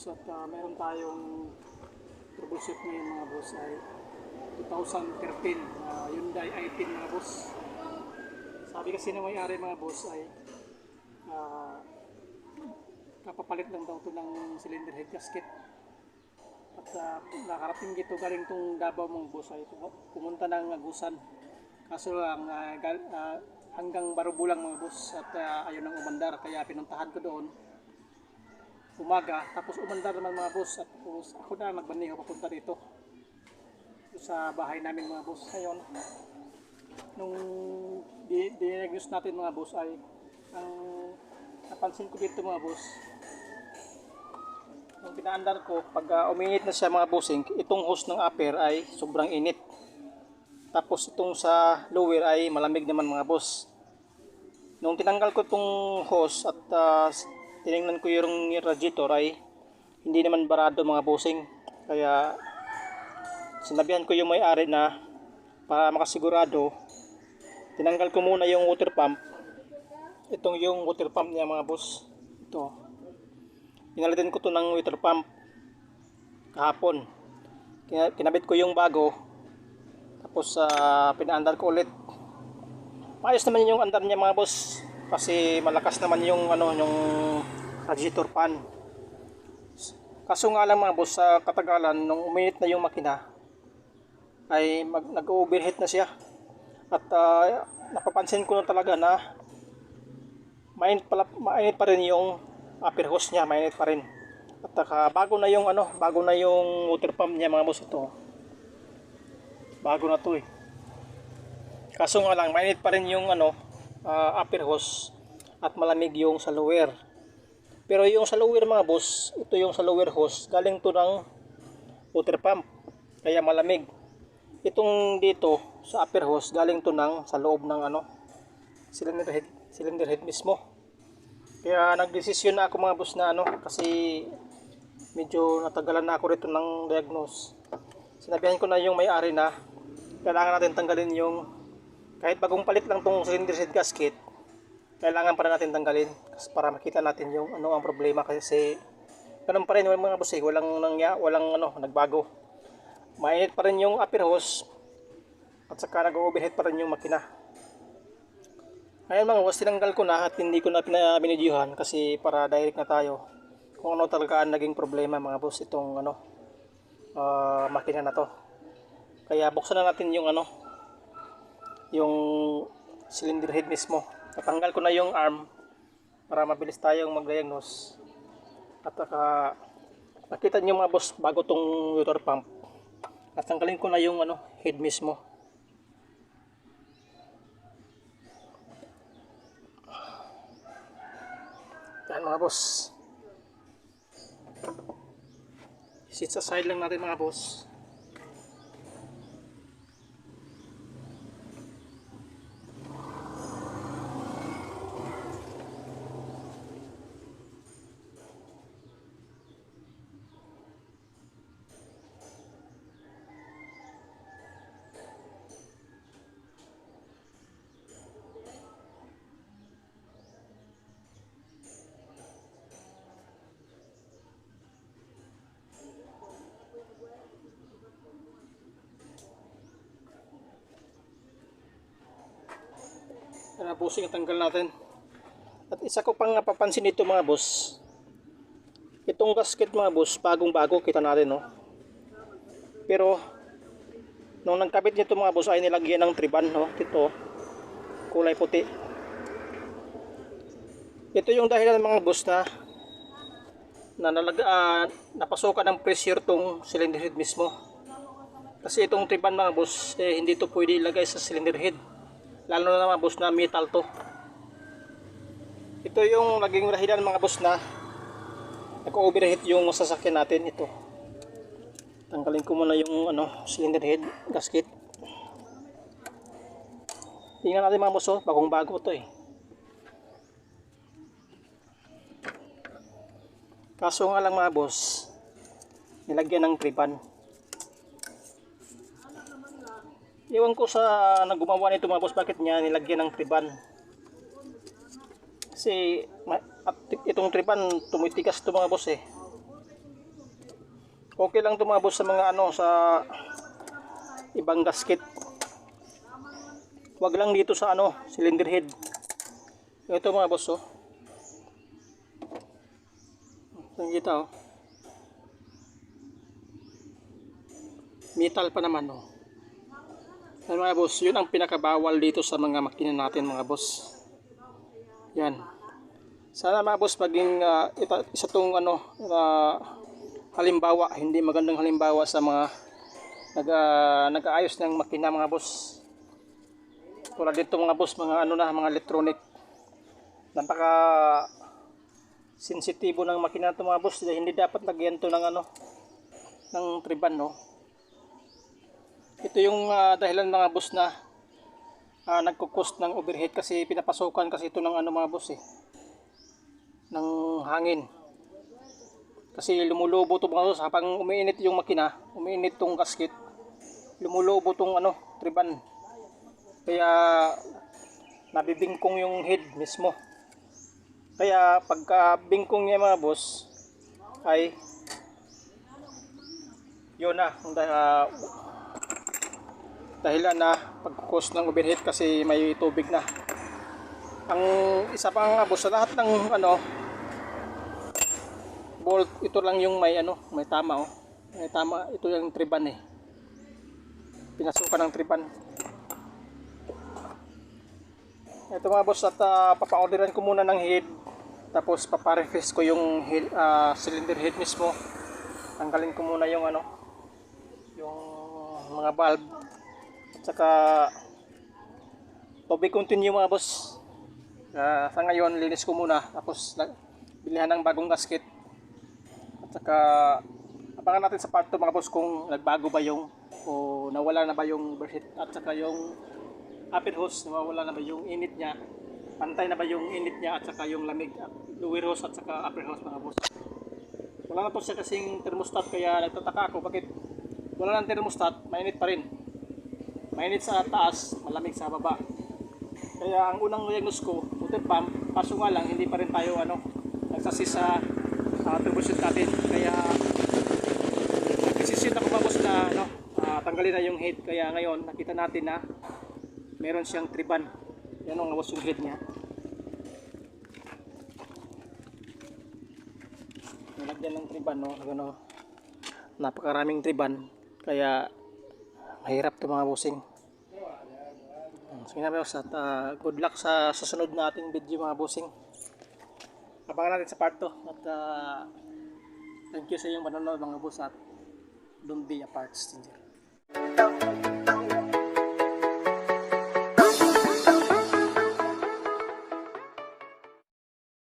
boss at ah, meron tayong troubleshoot ngayon mga boss ay 2013 uh, Hyundai i10 mga boss. Sabi kasi na may-ari mga boss ay ah, kapapalit lang daw ito ng cylinder head gasket. At uh, nakarating dito galing tong Davao mga boss ay pumu- pumunta ng Agusan. Kaso lang gal- ah, hanggang Barubulang mga boss at ah, ayaw nang umandar kaya pinuntahan ko doon umaga tapos umandar naman mga boss at tapos ako na nagbaneho papunta dito. Sa bahay namin mga boss. Ngayon nung di, diagnose natin mga boss ay ang napansin ko dito mga boss nung pinaandar ko pag ah, uminit na siya mga bossing itong hose ng upper ay sobrang init. Tapos itong sa lower ay malamig naman mga boss. Nung tinanggal ko itong hose at ah, tiningnan ko yung radiator ay hindi naman barado mga bossing. Kaya sinabihan ko yung may-ari na para makasigurado tinanggal ko muna yung water pump. Itong yung water pump niya mga boss. Ito. Pinalitan ko to ng water pump. Kahapon. Kina- kinabit ko yung bago. Tapos uh, pinaandar ko ulit. Maayos naman yung andar niya mga boss kasi malakas naman yung ano yung radiator fan kaso nga lang mga boss sa katagalan nung uminit na yung makina ay mag, nag-overheat na siya. At ah, napapansin ko na talaga na mainit, pala, mainit pa rin yung upper hose niya mainit pa rin. At saka bago na yung ano bago na yung water pump niya mga boss ito. Bago na to eh. Kaso nga lang mainit pa rin yung ano ah, upper hose at malamig yung sa lower. Pero yung sa lower mga boss ito yung sa lower hose galing to ng water pump kaya malamig. Itong dito sa upper hose galing to ng sa loob ng ano cylinder head cylinder head mismo. Kaya nagdesisyon na ako mga boss na ano kasi medyo natagalan na ako rito ng diagnose. Sinabihan ko na yung may-ari na kailangan natin tanggalin yung kahit bagong palit lang tong cylinder head gasket kailangan pa rin natin tanggalin para makita natin yung ano ang problema kasi ganun pa rin mga boss eh, walang nangya, walang ano nagbago. Mainit pa rin yung upper hose at saka nag-overheat pa rin yung makina. Ngayon mga boss tinanggal ko na at hindi ko na pinabinidyuhan kasi para direct na tayo kung ano talaga ang naging problema mga boss itong ano ah, makina na to. Kaya buksan na natin yung ano yung cylinder head mismo. Natanggal ko na yung arm para mabilis tayong mag-diagnose. At saka nakita nyo mga boss bago tong water pump at tanggalin ko na yung ano head mismo. Yan mga boss. Sit sa side lang natin mga boss Busing tanggal natin. At isa ko pang napapansin dito mga boss. Itong gasket mga boss, bagong bago kita natin no. Pero nung nagkabit nito mga boss ay nilagyan ng triban no. Ito kulay puti. Ito yung dahilan mga boss na na nalaga, ah, napasukan ng pressure tong cylinder head mismo. Kasi itong triban mga boss, eh, hindi to pwede ilagay sa cylinder head lalo na mga boss na metal to. Ito yung naging rahilan mga boss na nag-overheat yung sasakyan natin. Ito. Tanggalin ko muna yung ano cylinder head gasket. Tingnan natin mga boss oh, bagong bago to eh. Kaso nga lang mga boss nilagyan ng tripan Iwan ko sa naggumawa nito mga boss bakit niya nilagyan ng triban. Kasi itong triban tumitigas to mga boss eh. Okay lang ito mga boss sa mga ano sa ibang gasket. Wag lang dito sa ano, cylinder head. Ito mga boss oh. Nakikita oh. Metal pa naman oh. Yan mga boss, yun ang pinakabawal dito sa mga makina natin mga boss. Yan. Sana mga boss maging ah, ita, isa tong ano ah, halimbawa, hindi magandang halimbawa sa mga nag, ah, nag-aayos ng makina mga boss. Tulad dito mga boss, mga ano na, mga electronic. Napaka sensitibo ng makina to mga boss, hindi dapat lagyan ng ano ng triban no. Ito yung ah, dahilan mga boss na uh, nagko-cost ng overhead kasi pinapasukan kasi ito ng ano mga boss eh ng hangin. Kasi lumulubo to mga boss habang umiinit yung makina, umiinit tong gasket, lumulubo tong ano, triban. Kaya nabibingkong yung head mismo. Kaya pagka bingkong niya mga boss ay yun na, ah, dahilan na pagkukos ng overhead kasi may tubig na. Ang isa pang nga boss, sa lahat ng ano bolt, ito lang yung may ano, may tama oh. May tama, ito yung triban eh. Pinasukan ng triban. Ito mga boss at uh, papa-orderan ko muna ng head tapos paparefresh ko yung ah, cylinder head mismo. Tanggalin ko muna yung ano yung mga valve at saka tubig continue mga boss. Ah, sa ngayon linis ko muna. Tapos bilihan ng bagong gasket. At saka abangan natin sa part 2 mga boss kung nagbago ba yung o nawala na ba yung overheat at saka yung upper hose nawawala na ba yung init niya. Pantay na ba yung init niya at saka yung lamig at lower hose at saka upper hose mga boss. Wala na to siya kasing thermostat kaya nagtataka ako bakit wala ng thermostat mainit pa rin mainit sa taas malamig sa baba. Kaya ang unang diagnose ko water pump kaso nga lang hindi pa rin tayo ano nagsasi sa uh, troubleshoot natin. Kaya nagdesisyon ako mga boss na ano, ah, tanggalin na yung head. Kaya ngayon nakita natin na meron siyang triban. Yan ang was yung head niya. Nilagyan ng triban no ano, napakaraming triban. Kaya mahirap to mga bossing sige na boss at ah, good luck sa susunod nating video mga bossing. Abangan natin sa part 2 at ah, thank you sa iyong panonood mga boss at don't be a part stranger